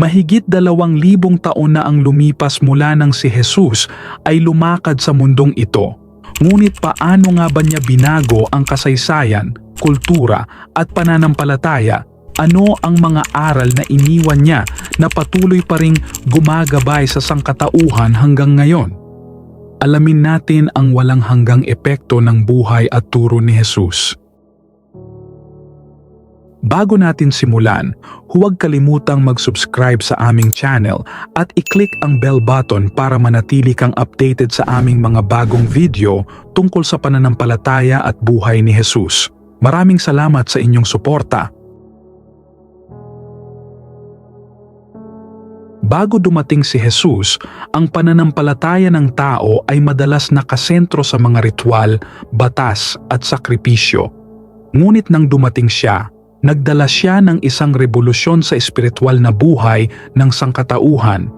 Mahigit dalawang libong taon na ang lumipas mula nang si Jesus ay lumakad sa mundong ito. Ngunit paano nga ba niya binago ang kasaysayan, kultura at pananampalataya? Ano ang mga aral na iniwan niya na patuloy pa ring gumagabay sa sangkatauhan hanggang ngayon? Alamin natin ang walang hanggang epekto ng buhay at turo ni Jesus. Bago natin simulan, huwag kalimutang mag-subscribe sa aming channel at i-click ang bell button para manatili kang updated sa aming mga bagong video tungkol sa pananampalataya at buhay ni Jesus. Maraming salamat sa inyong suporta. Bago dumating si Jesus, ang pananampalataya ng tao ay madalas nakasentro sa mga ritual, batas at sakripisyo. Ngunit nang dumating siya, nagdala siya ng isang revolusyon sa espiritual na buhay ng sangkatauhan.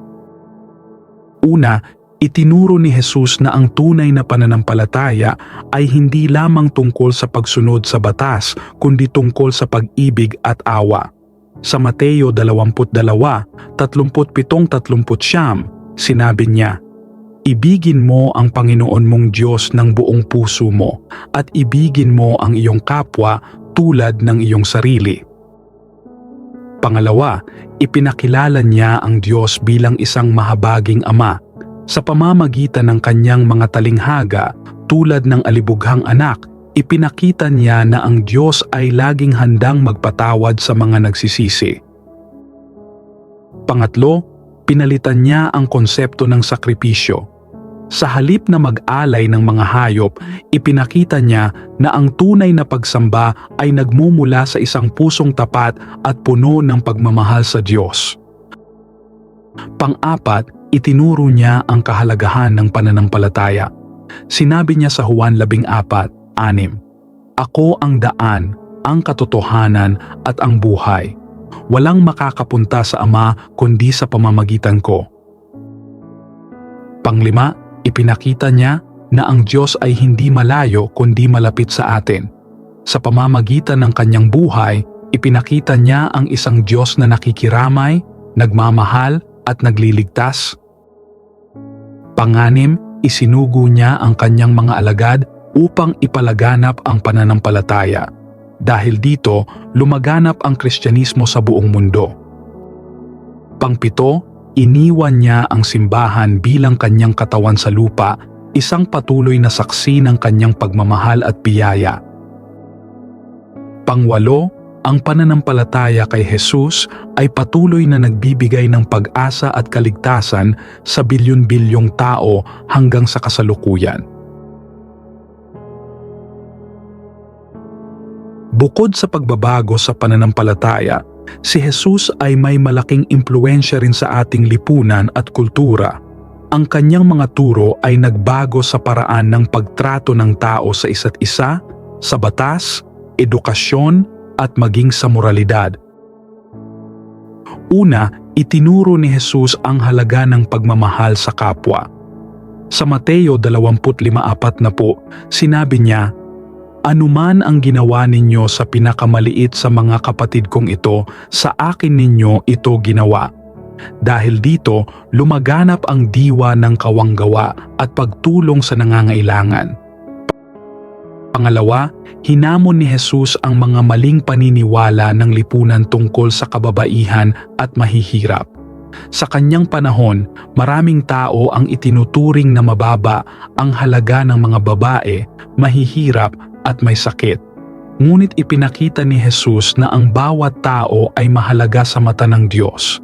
Una, itinuro ni Jesus na ang tunay na pananampalataya ay hindi lamang tungkol sa pagsunod sa batas kundi tungkol sa pag-ibig at awa. Sa Mateo 22:37-39, sinabi niya, Ibigin mo ang Panginoon mong Diyos ng buong puso mo at ibigin mo ang iyong kapwa tulad ng iyong sarili. Pangalawa, ipinakilala niya ang Diyos bilang isang mahabaging ama sa pamamagitan ng kanyang mga talinghaga tulad ng alibughang anak ipinakita niya na ang Diyos ay laging handang magpatawad sa mga nagsisisi. Pangatlo, pinalitan niya ang konsepto ng sakripisyo. Sa halip na mag-alay ng mga hayop, ipinakita niya na ang tunay na pagsamba ay nagmumula sa isang pusong tapat at puno ng pagmamahal sa Diyos. Pang-apat, itinuro niya ang kahalagahan ng pananampalataya. Sinabi niya sa Juan 14, Anim. Ako ang daan, ang katotohanan at ang buhay. Walang makakapunta sa Ama kundi sa pamamagitan ko. Panglima, ipinakita niya na ang Diyos ay hindi malayo kundi malapit sa atin. Sa pamamagitan ng kanyang buhay, ipinakita niya ang isang Diyos na nakikiramay, nagmamahal at nagliligtas. Panganim, isinugo niya ang kanyang mga alagad upang ipalaganap ang pananampalataya. Dahil dito, lumaganap ang Kristyanismo sa buong mundo. Pangpito, iniwan niya ang simbahan bilang kanyang katawan sa lupa, isang patuloy na saksi ng kanyang pagmamahal at biyaya. Pangwalo, ang pananampalataya kay Jesus ay patuloy na nagbibigay ng pag-asa at kaligtasan sa bilyon-bilyong tao hanggang sa kasalukuyan. Bukod sa pagbabago sa pananampalataya, si Jesus ay may malaking impluensya rin sa ating lipunan at kultura. Ang kanyang mga turo ay nagbago sa paraan ng pagtrato ng tao sa isa't isa, sa batas, edukasyon at maging sa moralidad. Una, itinuro ni Jesus ang halaga ng pagmamahal sa kapwa. Sa Mateo 25:4 na po, sinabi niya, Anuman ang ginawa ninyo sa pinakamaliit sa mga kapatid kong ito, sa akin ninyo ito ginawa. Dahil dito, lumaganap ang diwa ng kawanggawa at pagtulong sa nangangailangan. Pangalawa, hinamon ni Jesus ang mga maling paniniwala ng lipunan tungkol sa kababaihan at mahihirap. Sa kanyang panahon, maraming tao ang itinuturing na mababa ang halaga ng mga babae, mahihirap at may sakit. Ngunit ipinakita ni Jesus na ang bawat tao ay mahalaga sa mata ng Diyos.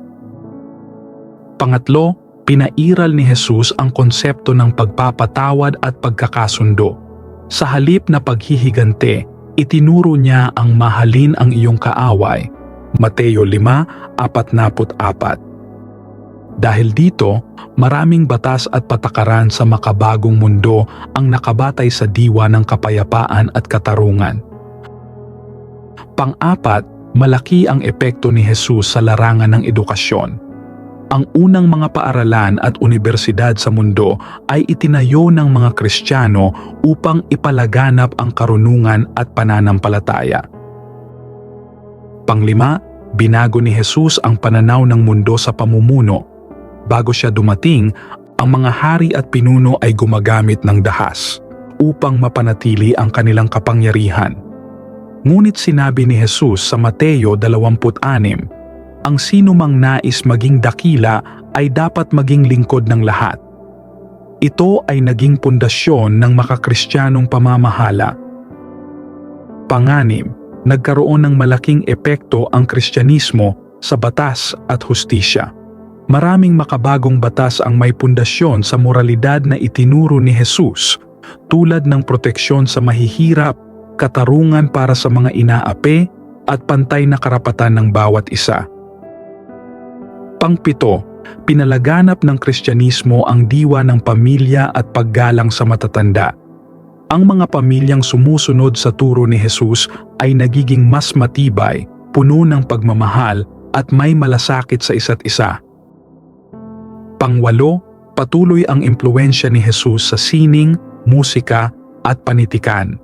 Pangatlo, pinairal ni Jesus ang konsepto ng pagpapatawad at pagkakasundo. Sa halip na paghihigante, itinuro niya ang mahalin ang iyong kaaway. Mateo 5:44. Dahil dito, maraming batas at patakaran sa makabagong mundo ang nakabatay sa diwa ng kapayapaan at katarungan. Pang-apat, malaki ang epekto ni Jesus sa larangan ng edukasyon. Ang unang mga paaralan at unibersidad sa mundo ay itinayo ng mga Kristiyano upang ipalaganap ang karunungan at pananampalataya. Panglima, binago ni Jesus ang pananaw ng mundo sa pamumuno. Bago siya dumating, ang mga hari at pinuno ay gumagamit ng dahas upang mapanatili ang kanilang kapangyarihan. Ngunit sinabi ni Jesus sa Mateo 26, ang sino mang nais maging dakila ay dapat maging lingkod ng lahat. Ito ay naging pundasyon ng makakristyanong pamamahala. Panganim, nagkaroon ng malaking epekto ang kristyanismo sa batas at hustisya. Maraming makabagong batas ang may pundasyon sa moralidad na itinuro ni Jesus tulad ng proteksyon sa mahihirap, katarungan para sa mga inaapi at pantay na karapatan ng bawat isa. Pangpito, pinalaganap ng Kristyanismo ang diwa ng pamilya at paggalang sa matatanda. Ang mga pamilyang sumusunod sa turo ni Jesus ay nagiging mas matibay, puno ng pagmamahal at may malasakit sa isa't isa. Pangwalo, patuloy ang impluensya ni Jesus sa sining, musika at panitikan.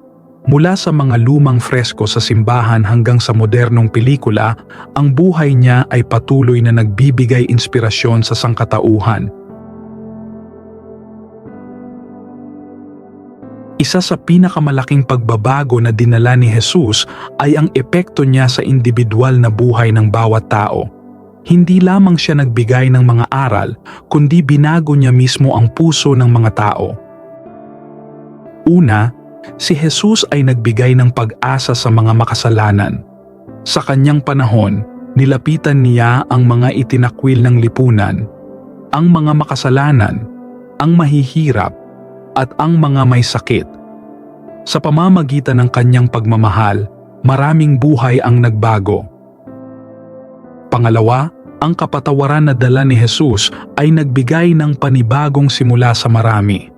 Mula sa mga lumang fresko sa simbahan hanggang sa modernong pelikula, ang buhay niya ay patuloy na nagbibigay inspirasyon sa sangkatauhan. Isa sa pinakamalaking pagbabago na dinala ni Jesus ay ang epekto niya sa individual na buhay ng bawat tao. Hindi lamang siya nagbigay ng mga aral, kundi binago niya mismo ang puso ng mga tao. Una, si Jesus ay nagbigay ng pag-asa sa mga makasalanan. Sa kanyang panahon, nilapitan niya ang mga itinakwil ng lipunan, ang mga makasalanan, ang mahihirap, at ang mga may sakit. Sa pamamagitan ng kanyang pagmamahal, maraming buhay ang nagbago. Pangalawa, ang kapatawaran na dala ni Jesus ay nagbigay ng panibagong simula sa marami.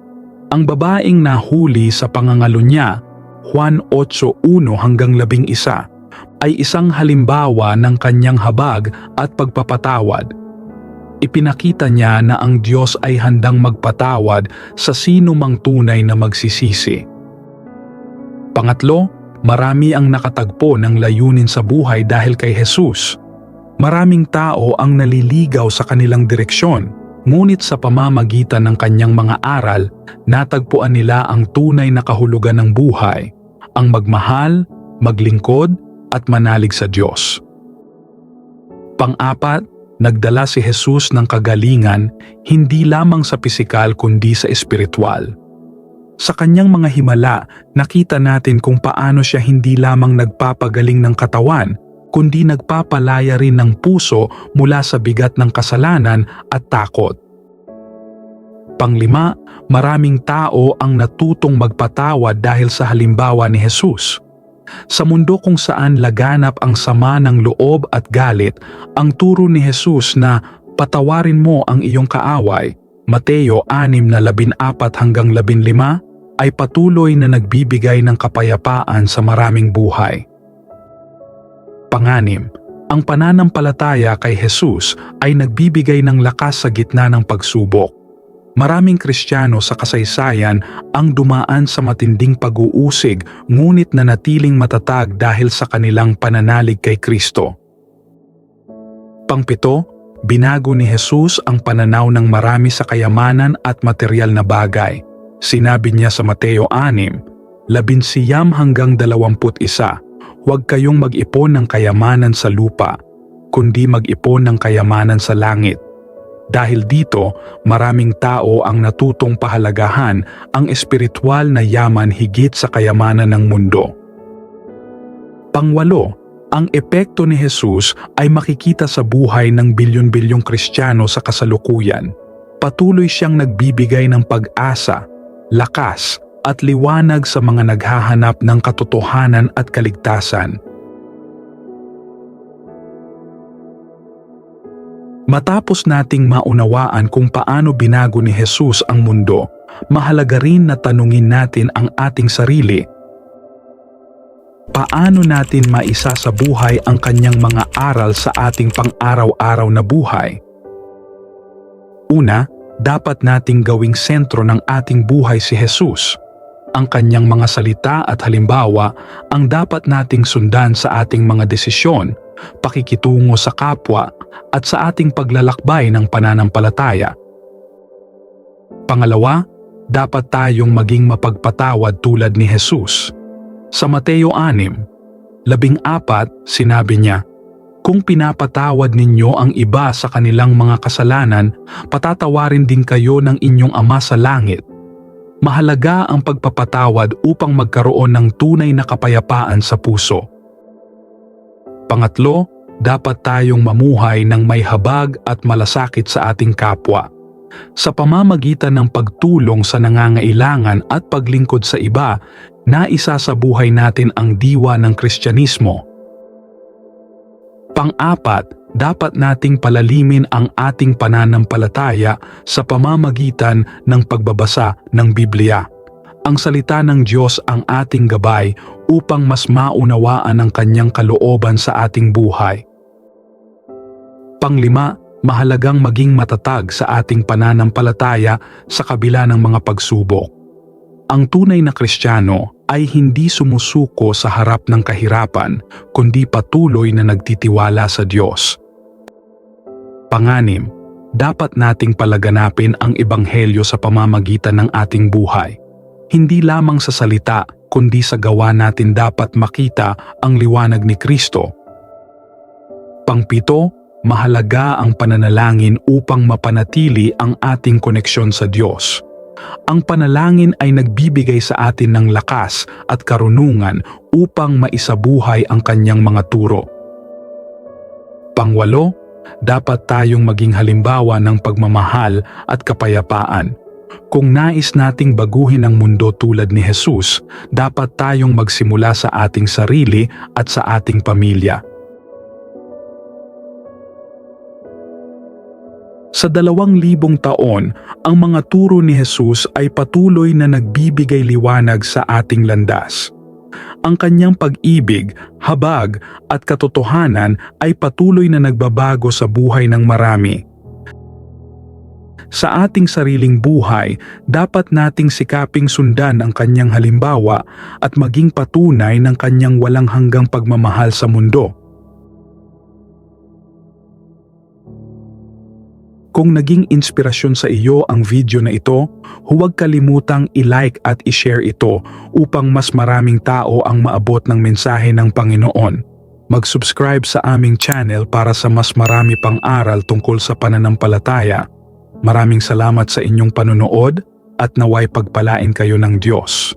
Ang babaeng nahuli sa pangangalo niya, Juan 8.1 hanggang 11, ay isang halimbawa ng kanyang habag at pagpapatawad. Ipinakita niya na ang Diyos ay handang magpatawad sa sino mang tunay na magsisisi. Pangatlo, marami ang nakatagpo ng layunin sa buhay dahil kay Jesus. Maraming tao ang naliligaw sa kanilang direksyon, ngunit sa pamamagitan ng kanyang mga aral, natagpuan nila ang tunay na kahulugan ng buhay, ang magmahal, maglingkod, at manalig sa Diyos. Pang-apat, nagdala si Jesus ng kagalingan hindi lamang sa pisikal kundi sa espiritual. Sa kanyang mga himala, nakita natin kung paano siya hindi lamang nagpapagaling ng katawan, kundi nagpapalaya rin ng puso mula sa bigat ng kasalanan at takot. Panglima, maraming tao ang natutong magpatawad dahil sa halimbawa ni Jesus. Sa mundo kung saan laganap ang sama ng loob at galit, ang turo ni Jesus na patawarin mo ang iyong kaaway, Mateo 6 na 14 hanggang 15, ay patuloy na nagbibigay ng kapayapaan sa maraming buhay. Panganim, ang pananampalataya kay Jesus ay nagbibigay ng lakas sa gitna ng pagsubok. Maraming Kristiyano sa kasaysayan ang dumaan sa matinding pag-uusig ngunit nanatiling matatag dahil sa kanilang pananalig kay Kristo. Pangpito, binago ni Jesus ang pananaw ng marami sa kayamanan at material na bagay. Sinabi niya sa Mateo 6, labinsiyam hanggang dalawamput isa, huwag kayong mag-ipon ng kayamanan sa lupa, kundi mag-ipon ng kayamanan sa langit dahil dito, maraming tao ang natutong pahalagahan ang espiritual na yaman higit sa kayamanan ng mundo. Pangwalo, ang epekto ni Jesus ay makikita sa buhay ng bilyon-bilyong Kristiyano sa kasalukuyan. Patuloy siyang nagbibigay ng pag-asa, lakas at liwanag sa mga naghahanap ng katotohanan at kaligtasan. Matapos nating maunawaan kung paano binago ni Jesus ang mundo, mahalaga rin na tanungin natin ang ating sarili. Paano natin maisa sa buhay ang kanyang mga aral sa ating pang-araw-araw na buhay? Una, dapat nating gawing sentro ng ating buhay si Jesus. Ang kanyang mga salita at halimbawa ang dapat nating sundan sa ating mga desisyon, pakikitungo sa kapwa at sa ating paglalakbay ng pananampalataya. Pangalawa, dapat tayong maging mapagpatawad tulad ni Jesus. Sa Mateo 6, labing apat, sinabi niya, Kung pinapatawad ninyo ang iba sa kanilang mga kasalanan, patatawarin din kayo ng inyong Ama sa langit. Mahalaga ang pagpapatawad upang magkaroon ng tunay na kapayapaan sa puso. Pangatlo, dapat tayong mamuhay ng may habag at malasakit sa ating kapwa. Sa pamamagitan ng pagtulong sa nangangailangan at paglingkod sa iba, naisa sa buhay natin ang diwa ng Kristyanismo. Pang-apat, dapat nating palalimin ang ating pananampalataya sa pamamagitan ng pagbabasa ng Biblia. Ang salita ng Diyos ang ating gabay upang mas maunawaan ang kanyang kalooban sa ating buhay. Panglima, mahalagang maging matatag sa ating pananampalataya sa kabila ng mga pagsubok. Ang tunay na Kristiyano ay hindi sumusuko sa harap ng kahirapan kundi patuloy na nagtitiwala sa Diyos. Panganim, dapat nating palaganapin ang ebanghelyo sa pamamagitan ng ating buhay. Hindi lamang sa salita kundi sa gawa natin dapat makita ang liwanag ni Kristo. Pangpito, mahalaga ang pananalangin upang mapanatili ang ating koneksyon sa Diyos. Ang panalangin ay nagbibigay sa atin ng lakas at karunungan upang maisabuhay ang kanyang mga turo. Pangwalo, dapat tayong maging halimbawa ng pagmamahal at kapayapaan. Kung nais nating baguhin ang mundo tulad ni Jesus, dapat tayong magsimula sa ating sarili at sa ating pamilya. Sa dalawang libong taon, ang mga turo ni Jesus ay patuloy na nagbibigay liwanag sa ating landas. Ang kanyang pag-ibig, habag at katotohanan ay patuloy na nagbabago sa buhay ng marami. Sa ating sariling buhay, dapat nating sikaping sundan ang kanyang halimbawa at maging patunay ng kanyang walang hanggang pagmamahal sa mundo. Kung naging inspirasyon sa iyo ang video na ito, huwag kalimutang i-like at i-share ito upang mas maraming tao ang maabot ng mensahe ng Panginoon. Mag-subscribe sa aming channel para sa mas marami pang aral tungkol sa pananampalataya. Maraming salamat sa inyong panonood at naway pagpalain kayo ng Diyos.